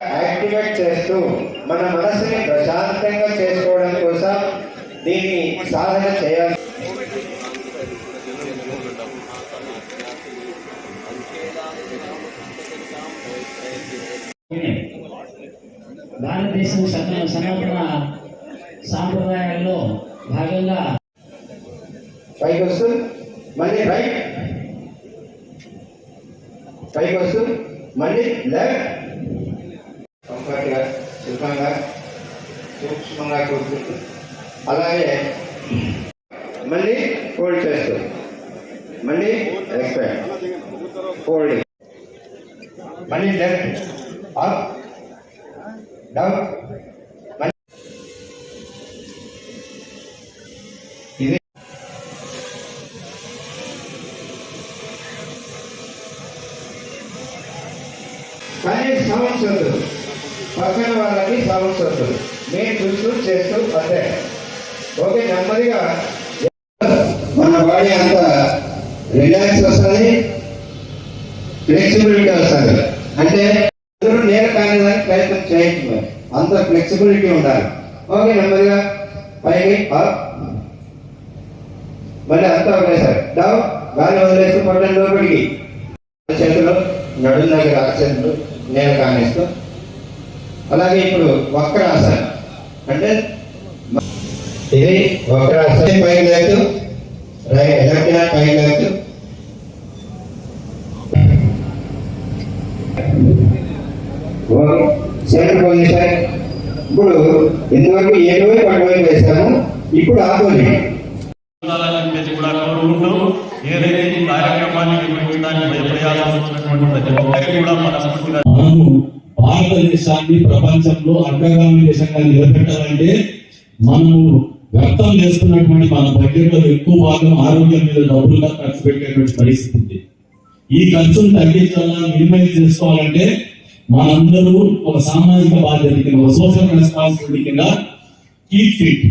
Activate చేస్తూ మన మనసుని ప్రశాంతంగా చేసుకోవడం కోసం దీన్ని సాధన చేయాలి. భారతదేశం సన- సనాతన సాంప్రదాయాల్లో భాగంగా పైకి వస్తూ మళ్ళీ రైట్ పైకి వస్తూ మళ్ళీ లెఫ్ట్ కంఫర్ట్గా సుఖంగా సూక్ష్మంగా కూర్చుంటూ అలాగే మళ్ళీ ఫోల్డ్ చేస్తూ. మళ్ళీ రెస్పెక్ట్ ఫోల్డింగ్ మళ్ళీ లెఫ్ట్ అప్ డౌన్ మళ్ళీ ఇది. కానీ సౌండ్స్ వద్దు పక్కన వాళ్ళకి సౌండ్స్ వస్తుంది. మేము చూస్తూ చేస్తూ అంతే ఓకే నెమ్మదిగా. మన బాడీ అంతా రిలాక్స్ వస్తుంది. ఫ్లెక్సిబిలిటీ వస్తుంది. అంటే అందరూ నేను కానిదానికి ప్రయత్నం చేయొచ్చు అంత ఫ్లెక్సిబిలిటీ ఉండాలి. ఓకే నెమ్మదిగా. పైకి అప్ మళ్ళీ అంతా ఒకేసారి డౌన్ గాలి వదిలేస్తూ పట్టణం లోపలికి. చేతులు నడుం దగ్గర ఆసనలు నేను కానిస్తూ. అలాగే ఇప్పుడు వక్రాసన అంటే ఇది వక్రాసన పైకి లేస్తూ రైట్ లెఫ్ట్. హ్యాండ్ పైకి ఓకే. Centre position. ఇప్పుడు ఇంతవరకు ఏడువైపు అటువైపు వేస్తాము ఇప్పుడు ఆపోజిట్ కోరుకుంటూ ఏదైతే ఒక్కరికి కూడా మనస్ఫూర్తిగా భారతదేశాన్ని ప్రపంచంలో అగ్రగామి దేశంగా నిలబెట్టాలంటే మనము వ్యర్థం చేస్తున్నటువంటి మన బడ్జెట్లో ఎక్కువ భాగం ఆరోగ్యం మీద డబ్బులుగా ఖర్చు పెట్టేటువంటి పరిస్థితి ఉంది. ఈ ఖర్చును తగ్గించాలని మినిమైజ్ చేసుకోవాలంటే మనందరూ ఒక సామాజిక బాధ్యత కింద ఒక సోషల్ రెస్పాన్సిబిలిటీ కింద కీప్ ఫిట్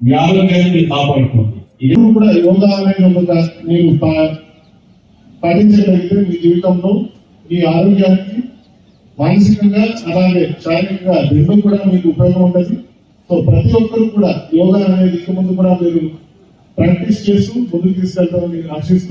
మీ ఆరోగ్యాన్ని కాపాడుకోండి. ఇది కూడా యోగా అనేది మీరు పాటించగలిగితే మీ జీవితంలో మీ ఆరోగ్యానికి మానసికంగా అలాగే శారీరకంగా రెండు కూడా మీకు ఉపయోగం ఉంటుంది సో ప్రతి ఒక్కరు కూడా యోగా అనేది ఇక ముందు కూడా మీరు ప్రాక్టీస్ చేస్తూ ముందుకు తీసుకెళ్తారని ఆశిస్తూ